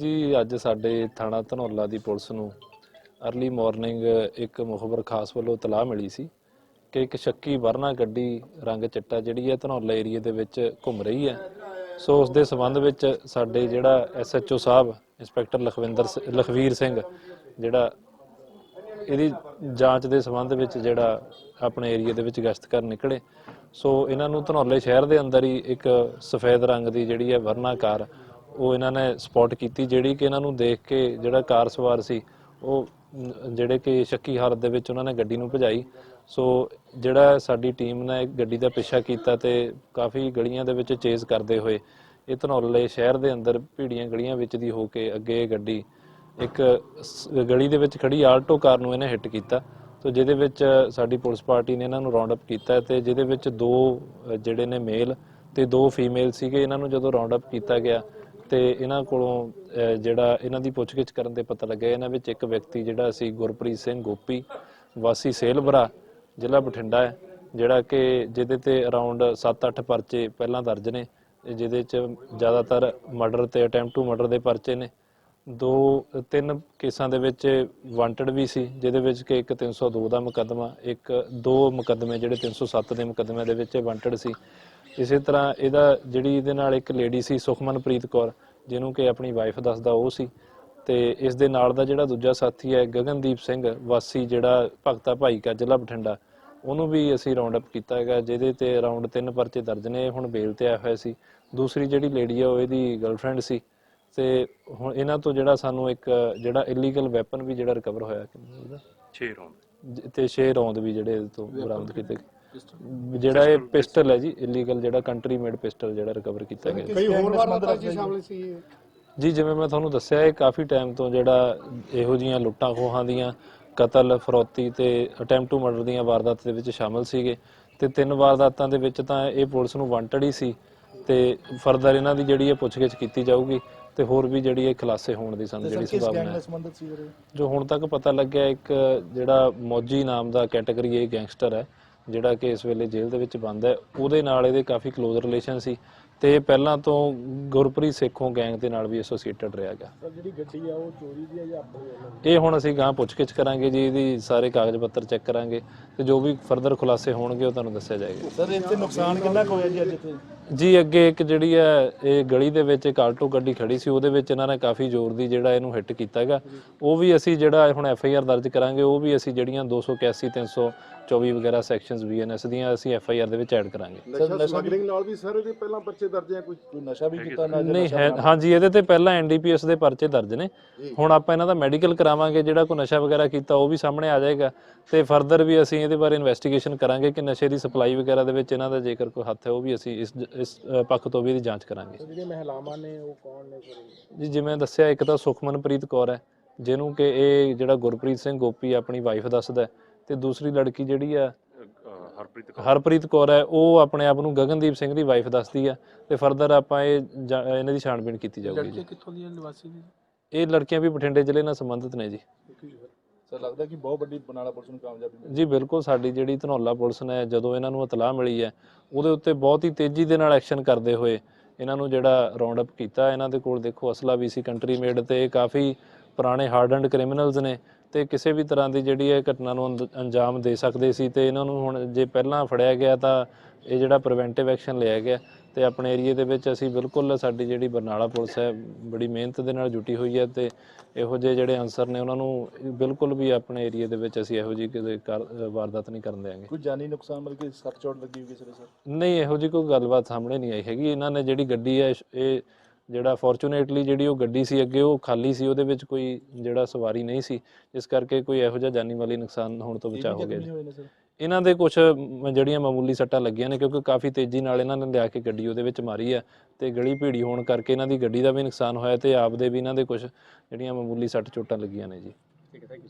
ਜੀ, ਅੱਜ ਸਾਡੇ ਥਾਣਾ ਧਨੌਲਾ ਦੀ ਪੁਲਿਸ ਨੂੰ ਅਰਲੀ ਮਾਰਨਿੰਗ ਇੱਕ ਮੁਖਬਰ ਖਾਸ ਵੱਲੋਂ ਤਲਾਹ ਮਿਲੀ ਸੀ ਕਿ ਇੱਕ ਸ਼ੱਕੀ ਵਰਨਾ ਗੱਡੀ ਰੰਗ ਚਿੱਟਾ ਜਿਹੜੀ ਹੈ ਧਨੌਲਾ ਏਰੀਆ ਦੇ ਵਿੱਚ ਘੁੰਮ ਰਹੀ ਹੈ। ਸੋ ਉਸ ਦੇ ਸਬੰਧ ਵਿੱਚ ਸਾਡੇ ਜਿਹੜਾ ਐਸਐਚਓ ਸਾਹਿਬ, ਇੰਸਪੈਕਟਰ ਲਖਵਿੰਦਰ ਲਖਵੀਰ ਸਿੰਘ ਜਿਹੜਾ ਇਹਦੀ ਜਾਂਚ ਦੇ ਸੰਬੰਧ ਵਿੱਚ ਜਿਹੜਾ ਆਪਣੇ ਏਰੀਆ ਦੇ ਵਿੱਚ ਗਸ਼ਤ ਕਰਨ ਨਿਕਲੇ। ਸੋ ਇਹਨਾਂ ਨੂੰ ਧਨੌਲੇ ਸ਼ਹਿਰ ਦੇ ਅੰਦਰ ਹੀ ਇੱਕ ਸਫੈਦ ਰੰਗ ਦੀ ਜਿਹੜੀ ਹੈ ਵਰਨਾ ਕਾਰ ਉਹ ਇਹਨਾਂ ਨੇ ਸਪੌਟ ਕੀਤੀ ਜਿਹੜੀ ਕਿ ਇਹਨਾਂ ਨੂੰ ਦੇਖ ਕੇ ਜਿਹੜਾ ਕਾਰ ਸਵਾਰ ਸੀ, ਉਹ ਜਿਹੜੇ ਕਿ ਸ਼ੱਕੀ ਹਾਲਤ ਦੇ ਵਿੱਚ ਉਹਨਾਂ ਨੇ ਗੱਡੀ ਨੂੰ ਭਜਾਈ। ਸੋ ਜਿਹੜਾ ਸਾਡੀ ਟੀਮ ਨੇ ਗੱਡੀ ਦਾ ਪਿੱਛਾ ਕੀਤਾ ਤੇ ਕਾਫੀ ਗਲੀਆਂ ਦੇ ਵਿੱਚ ਚੇਜ਼ ਕਰਦੇ ਹੋਏ, ਇਹ ਧਨੌਲੇ ਸ਼ਹਿਰ ਦੇ ਅੰਦਰ ਭੀੜੀਆਂ ਗਲੀਆਂ ਵਿੱਚ ਦੀ ਹੋ ਕੇ ਅੱਗੇ ਗੱਡੀ ਇੱਕ ਗਲੀ ਦੇ ਵਿੱਚ ਖੜੀ ਆਲਟੋ ਕਾਰ ਨੂੰ ਇਹਨੇ ਹਿੱਟ ਕੀਤਾ। ਤੋ ਜਿਹਦੇ ਵਿੱਚ ਸਾਡੀ ਪੁਲਿਸ ਪਾਰਟੀ ਨੇ ਇਹਨਾਂ ਨੂੰ ਰਾਉਂਡ ਅਪ ਕੀਤਾ ਤੇ ਜਿਹਦੇ ਵਿੱਚ ਦੋ ਜਿਹੜੇ ਨੇ ਮੇਲ ਤੇ ਦੋ ਫੀਮੇਲ ਸੀਗੇ, ਇਹਨਾਂ ਨੂੰ ਜਦੋਂ ਰਾਉਂਡ ਅਪ ਕੀਤਾ ਗਿਆ ਤੇ ਇਹਨਾਂ ਕੋਲੋਂ ਅ, ਜਿਹੜਾ ਇਹਨਾਂ ਦੀ ਪੁੱਛਗਿੱਛ ਕਰਨ ਤੇ ਪਤਾ ਲੱਗਿਆ ਇਹਨਾਂ ਵਿੱਚ ਇੱਕ ਵਿਅਕਤੀ ਜਿਹੜਾ ਸੀ ਗੁਰਪ੍ਰੀਤ ਸਿੰਘ ਗੋਪੀ ਵਾਸੀ ਸੇਲਬਰਾ ਜ਼ਿਲ੍ਹਾ ਬਠਿੰਡਾ ਹੈ ਜਿਹੜਾ ਕਿ ਜਿਹਦੇ ਤੇ ਅਰਾਊਂਡ 7-8 ਪਰਚੇ ਪਹਿਲਾਂ ਦਰਜ ਨੇ ਤੇ ਜਿਹਦੇ ਚ ਜ਼ਿਆਦਾਤਰ ਮਰਡਰ ਤੇ ਅਟੈਂਪਟ ਟੂ ਮਰਡਰ ਦੇ ਪਰਚੇ ਨੇ। ਦੋ ਤਿੰਨ ਕੇਸਾਂ ਦੇ ਵਿੱਚ ਵਾਂਟਡ ਵੀ ਸੀ ਜਿਹਦੇ ਵਿੱਚ ਕਿ ਇੱਕ 302 ਦਾ ਮੁਕੱਦਮਾ ਇੱਕ ਦੋ ਮੁਕੱਦਮੇ ਜਿਹੜੇ 307 ਦੇ ਮੁਕੱਦਮਿਆਂ ਦੇ ਵਿੱਚ ਵਾਂਟਡ ਸੀ। ਇਸੇ ਤਰ੍ਹਾਂ ਇਹਦਾ ਜਿਹੜੀ ਇਹਦੇ ਨਾਲ ਇੱਕ ਲੇਡੀ ਸੀ ਸੁਖਮਨਪ੍ਰੀਤ ਕੌਰ ਜਿਹਨੂੰ ਕਿ ਆਪਣੀ ਵਾਈਫ ਦੱਸਦਾ ਉਹ ਸੀ। ਤੇ ਇਸ ਦੇ ਨਾਲ ਦਾ ਜਿਹੜਾ ਦੂਜਾ ਸਾਥੀ ਹੈ ਗਗਨਦੀਪ ਸਿੰਘ ਵਾਸੀ ਜਿਹੜਾ ਭਗਤਾ ਭਾਈ ਕਾ ਜ਼ਿਲ੍ਹਾ ਬਠਿੰਡਾ ਉਹਨੂੰ ਵੀ ਅਸੀਂ ਰਾਉਂਡ ਅਪ ਕੀਤਾ ਹੈਗਾ ਜਿਹਦੇ ਤੇ ਅਰਾਊਂਡ ਤਿੰਨ ਪਰਚੇ ਦਰਜ ਨੇ ਹੁਣ ਬੇਲ ਤੇ ਆਇਆ ਹੋਇਆ ਸੀ। ਦੂਸਰੀ ਜਿਹੜੀ ਲੇਡੀ ਆ ਉਹ ਇਹਦੀ ਗਰਲਫ੍ਰੈਂਡ ਸੀ। ਤੇ ਹੁਣ ਇਹਨਾਂ ਤੋਂ ਜਿਹੜਾ ਸਾਨੂੰ ਇੱਕ ਜਿਹੜਾ ਇਲੀਗਲ ਵੈਪਨ ਵੀ ਜਿਹੜਾ ਰਿਕਵਰ ਹੋਇਆ ਉਹਦਾ? 6 ਰੌਂਦ ਤੇ 6 ਰੌਂਦ ਵੀ ਜਿਹੜੇ ਤੋਂ ਬਰਾਮਦ ਕੀਤੇ ਗਏ। ਜਿਹੜਾ ਇਹ ਪਿਸਟਲ ਹੈ ਜੀ ਇਲੀਗਲ ਜਿਹੜਾ ਕੰਟਰੀ ਮੇਡ ਪਿਸਟਲ ਜਿਹੜਾ ਰਿਕਵਰ ਕੀਤਾ ਗਿਆ ਕਈ ਹੋਰ ਵਾਰਦਾਤਾਂ ਜੀ ਸ਼ਾਮਲ ਸੀ ਇਹ? ਜੀ ਜਿਵੇਂ ਮੈਂ ਤੁਹਾਨੂੰ ਦੱਸਿਆ ਇਹ ਕਾਫੀ ਟਾਈਮ ਤੋਂ ਜਿਹੜਾ ਇਹੋ ਜੀਆਂ ਲੁੱਟਾਂ ਖੋਹਾਂ ਦੀਆਂ ਕਤਲ ਫਰੋਤੀ ਤੇ ਅਟੈਂਪਟ ਟੂ ਮਰਡਰ ਦੀਆਂ ਵਾਰਦਾਤਾਂ ਦੇ ਵਿੱਚ ਸ਼ਾਮਲ ਸੀਗੇ ਤੇ ਤਿੰਨ ਵਾਰਦਾਤਾਂ ਦੇ ਵਿੱਚ ਤਾਂ ਇਹ ਪੁਲਿਸ ਨੂੰ ਵਾਂਟਡ ਹੀ ਸੀ ਤੇ ਫਰਦਰ ਇਹਨਾਂ ਦੀ ਜਿਹੜੀ ਇਹ ਪੁੱਛਗਿੱਛ ਕੀਤੀ ਜਾਊਗੀ ਤੇ ਹੋਰ ਵੀ ਜਿਹੜੀ ਇਹ ਖੁਲਾਸੇ ਹੋਣ ਦੀ ਸਾਨੂੰ ਜਿਹੜੀ ਸੰਭਾਵਨਾ ਹੈ। ਜੋ ਹੁਣ ਤੱਕ ਪਤਾ ਲੱਗਿਆ ਇੱਕ ਜਿਹੜਾ ਮੌਜੀ ਨਾਮ ਦਾ ਕੈਟਾਗਰੀ ਇਹ ਗੈਂਗਸਟਰ ਹੈ ਜਿਹੜਾ ਕਿ ਇਸ ਵੇਲੇ ਜੇਲ੍ਹ ਦੇ ਵਿੱਚ ਬੰਦ ਹੈ ਉਹਦੇ ਨਾਲ ਇਹਦੇ ਕਾਫੀ ক্লোਜ਼ ਰਿਲੇਸ਼ਨ ਸੀ ਤੇ ਇਹ ਪਹਿਲਾਂ ਤੋਂ ਗੁਰਪ੍ਰੀਤ ਸੇਖੋਂ ਗੈਂਗ ਦੇ ਨਾਲ ਵੀ ਐਸੋਸੀਏਟਡ ਰਿਹਾ ਗਿਆ। ਜਿਹੜੀ ਗੱਡੀ ਆ ਉਹ ਚੋਰੀ ਦੀ ਆ ਜਾਂ ਆਪਣੀ ਇਹ ਹੁਣ ਅਸੀਂ ਗਾਂ ਪੁੱਛਗਿੱਛ ਕਰਾਂਗੇ ਜੀ ਇਹਦੀ ਸਾਰੇ ਕਾਗਜ਼ ਪੱਤਰ ਚੈੱਕ ਕਰਾਂਗੇ ਤੇ ਜੋ ਵੀ ਫਰਦਰ ਖੁਲਾਸੇ ਹੋਣਗੇ ਉਹ ਤੁਹਾਨੂੰ ਦੱਸਿਆ ਜਾਏਗਾ। ਸਰ ਇੱਥੇ ਨੁਕਸਾਨ ਕਿੰਨਾ ਕੁ ਹੋਇਆ ਜੀ ਅੱਜ ਇੱਥੇ? ਜੀ ਅੱਗੇ ਇੱਕ ਜਿਹੜੀ ਹੈ ਇਹ ਗਲੀ ਦੇ ਵਿੱਚ ਇੱਕ ਆਲਟੋ ਗੱਡੀ ਖੜੀ ਸੀ ਉਹਦੇ ਵਿੱਚ ਇਹਨਾਂ ਨੇ ਕਾਫੀ ਜ਼ੋਰ ਦੀ ਜਿਹੜਾ ਇਹਨੂੰ ਹਿੱਟ ਕੀਤਾ ਹੈਗਾ। ਉਹ ਵੀ ਅਸੀਂ ਜਿਹੜਾ ਹੁਣ ਐਫ ਆਈ ਆਰ ਦਰਜ ਕਰਾਂਗੇ ਉਹ ਵੀ ਅਸੀਂ ਜਿਹੜੀਆਂ 281 324 ਵਗੈਰਾ ਸੈਕਸ਼ਨਸ ਬੀਐਨਐਸ ਦੀਆਂ ਅਸੀਂ ਐਫ ਆਈ ਆਰ ਦੇ ਵਿੱਚ ਐਡ ਕਰਾਂਗੇ। ਨਸ਼ਾ ਸਮਗਲਿੰਗ ਨਾਲ ਵੀ ਸਰ ਇਹਦੇ ਪਹਿਲਾਂ ਪਰਚੇ ਦਰਜ ਆ ਕੋਈ? ਕੋਈ ਨਸ਼ਾ ਵੀ ਕੀਤਾ ਨਾ ਨਹੀਂ ਹੈ ਹਾਂਜੀ ਇਹਦੇ ਤੇ ਪਹਿਲਾਂ ਐਨਡੀਪੀਐਸ ਦੇ ਪਰਚੇ ਦਰਜ ਨੇ। ਹੁਣ ਆਪਾਂ ਇਹਨਾਂ ਦਾ ਮੈਡੀਕਲ ਕਰਾਵਾਂਗੇ ਜਿਹੜਾ ਕੋਈ ਨਸ਼ਾ ਵਗੈਰਾ ਕੀਤਾ ਉਹ ਵੀ ਸਾਹਮਣੇ ਆ ਜਾਏਗਾ। ਤੇ ਫਰਦਰ ਵੀ ਅਸੀਂ ਇਹਦੇ ਬਾਰੇ ਇਨਵੈਸਟੀਗੇਸ਼ਨ ਕਰਾਂਗੇ ਕਿ ਨਸ਼ੇ ਦੀ ਸਪਲਾਈ ਵਗੈਰਾ ਦੇ ਵਿੱਚ ਇਹਨਾਂ ਦਾ ਜੇਕਰ ਕੋਈ ਹੱਥ ਹੈ ਉਹ ਵੀ ਅਸੀਂ ਇਸ ਇਸ ਅ, ਪੱਖ ਤੋਂ ਵੀ ਇਹਦੀ ਜਾਂਚ ਕਰਾਂਗੇ। ਜਿਹੜੀਆਂ ਮਹਿਲਾਵਾਂ ਨੇ ਉਹ ਕੌਣ ਨੇ ਸਰ? ਜੀ ਜਿਵੇਂ ਦੱਸਿਆ ਇੱਕ ਤਾਂ ਸੁਖਮਨਪ੍ਰੀਤ ਕੌਰ ਹੈ ਜਿਹਨੂੰ ਕਿ ਇਹ ਜਿਹੜਾ ਗੁਰਪ੍ਰੀਤ ਸਿੰਘ ਗੋਪੀ ਆਪਣੀ ਵਾਈਫ ਦੱਸਦਾ ਹੈ, ਤੇ ਦੂਸਰੀ ਲੜਕੀ ਜਿਹੜੀ ਆ ਹਰਪ੍ਰੀਤ ਹਰਪ੍ਰੀਤ ਕੌਰ ਹੈ ਉਹ ਆਪਣੇ ਆਪ ਨੂੰ ਗਗਨਦੀਪ ਸਿੰਘ ਦੀ ਵਾਈਫ ਦੱਸਦੀ ਆ ਤੇ ਫਰਦਰ ਆਪਾਂ ਇਹ ਜਾ- ਇਹਨਾਂ ਦੀ ਛਾਣਬੀਣ ਕੀਤੀ ਜਾਊਗੀ ਜੀ। ਕਿੱਥੋਂ ਦੀਆਂ ਨਿਵਾਸੀ ਨੇ? ਇਹ ਲੜਕੀਆਂ ਵੀ ਬਠਿੰਡੇ ਜ਼ਿਲ੍ਹੇ ਨਾਲ ਸੰਬੰਧਿਤ ਨੇ ਜੀ। ਸਰ, ਲੱਗਦਾ ਕਿ ਬਹੁਤ ਵੱਡੀ ਬਨਾਲਾ ਪੁਲਿਸ ਨੂੰ ਕਾਮਯਾਬੀ ਮਿਲੀ। ਜੀ, ਬਿਲਕੁਲ ਸਾਡੀ ਜਿਹੜੀ ਧਨੌਲਾ ਪੁਲਿਸ ਨੇ ਜਦੋਂ ਇਹਨਾਂ ਨੂੰ ਇਤਲਾਹ ਮਿਲੀ ਹੈ, ਉਹਦੇ ਉੱਤੇ ਬਹੁਤ ਹੀ ਤੇਜ਼ੀ ਦੇ ਨਾਲ ਐਕਸ਼ਨ ਕਰਦੇ ਹੋਏ ਇਹਨਾਂ ਨੂੰ ਜਿਹੜਾ ਰਾਉਂਡ ਅਪ ਕੀਤਾ। ਇਹਨਾਂ ਦੇ ਕੋਲ ਦੇਖੋ, ਅਸਲਾ ਵੀ ਸੀ, ਕੰਟਰੀ ਮੇਡ ਤੇ ਇਹ ਕਾਫੀ ਪੁਰਾਣੇ ਹਾਰਡਨਡ ਕ੍ਰਿਮੀਨਲਸ ਨੇ। ਤੇ ਕਿਸੇ ਵੀ ਤਰ੍ਹਾਂ ਦੀ ਜਿਹੜੀ ਇਹ ਘਟਨਾ ਨੂੰ ਅੰਦ- ਅੰਜਾਮ ਦੇ ਸਕਦੇ ਸੀ ਤੇ ਇਹਨਾਂ ਨੂੰ ਹੁਣ ਜੇ ਪਹਿਲਾਂ ਫੜਿਆ ਗਿਆ ਤਾਂ ਇਹ ਜਿਹੜਾ ਪ੍ਰੀਵੈਂਟਿਵ ਐਕਸ਼ਨ ਲਿਆ ਗਿਆ ਤੇ ਆਪਣੇ ਏਰੀਆ ਦੇ ਵਿੱਚ ਅਸੀਂ ਬਿਲਕੁਲ ਸਾਡੀ ਜਿਹੜੀ ਬਰਨਾਲਾ ਪੁਲਿਸ ਹੈ ਬੜੀ ਮਿਹਨਤ ਦੇ ਨਾਲ ਜੁਟੀ ਹੋਈ ਹੈ ਤੇ ਇਹੋ ਜਿਹੇ ਜਿਹੜੇ ਅਨਸਰ ਨੇ ਉਹਨਾਂ ਨੂੰ ਬਿਲਕੁਲ ਵੀ ਆਪਣੇ ਏਰੀਆ ਦੇ ਵਿੱਚ ਅਸੀਂ ਇਹੋ ਜਿਹੀ ਕਿਸੇ ਕਾਰ- ਵਾਰਦਾਤ ਨਹੀਂ ਕਰਨ ਦੇਵਾਂਗੇ ਕੋਈ ਜਾਨੀ ਨੁਕਸਾਨ ਮਤਲਬ ਕਿ ਸੱਟ ਚੋਟ ਲੱਗੀ ਹੋਈ ਕਿਸੇ ਦੇ ਸਰ? ਨਹੀਂ ਇਹੋ ਜਿਹੀ ਕੋਈ ਗੱਲਬਾਤ ਸਾਹਮਣੇ ਨਹੀਂ ਆਈ ਹੈਗੀ। ਇਹਨਾਂ ਨੇ ਜਿਹੜੀ ਗੱਡੀ ਹੈ ਇਹ ਜਿਹੜਾ ਫੋਰਚੂਨੇਟਲੀ ਜਿਹੜੀ ਉਹ ਗੱਡੀ ਸੀ ਅੱਗੇ ਉਹ ਖਾਲੀ ਸੀ ਉਹਦੇ ਵਿੱਚ ਕੋਈ ਜਿਹੜਾ ਸਵਾਰੀ ਨਹੀਂ ਸੀ ਇਸ ਕਰਕੇ ਕੋਈ ਇਹੋ ਜਿਹਾ ਜਾਨੀ ਮਾਲੀ ਨੁਕਸਾਨ ਹੋਣ ਤੋਂ ਬਚਾ ਹੋ ਗਿਆ ਜੀ ਇਹਨਾਂ ਦੇ ਕੁਝ ਜਿਹੜੀਆਂ ਮਾਮੂਲੀ ਸੱਟਾਂ ਲੱਗੀਆਂ ਨੇ ਕਿਉਂਕਿ ਕਾਫੀ ਤੇਜ਼ੀ ਨਾਲ ਇਹਨਾਂ ਨੇ ਲਿਆ ਕੇ ਗੱਡੀ ਉਹਦੇ ਵਿੱਚ ਮਾਰੀ ਹੈ ਤੇ ਗਲੀ ਭੀੜੀ ਹੋਣ ਕਰਕੇ ਇਹਨਾਂ ਦੀ ਗੱਡੀ ਦਾ ਵੀ ਨੁਕਸਾਨ ਹੋਇਆ ਤੇ ਆਪ ਦੇ ਵੀ ਇਹਨਾਂ ਦੇ ਕੁਝ ਜਿਹੜੀਆਂ ਮਾਮੂਲੀ ਸੱਟ ਚੋਟਾਂ ਲੱਗੀਆਂ ਨੇ ਜੀ। ਠੀਕ ਹੈ ਥੈਂਕ ਯੂ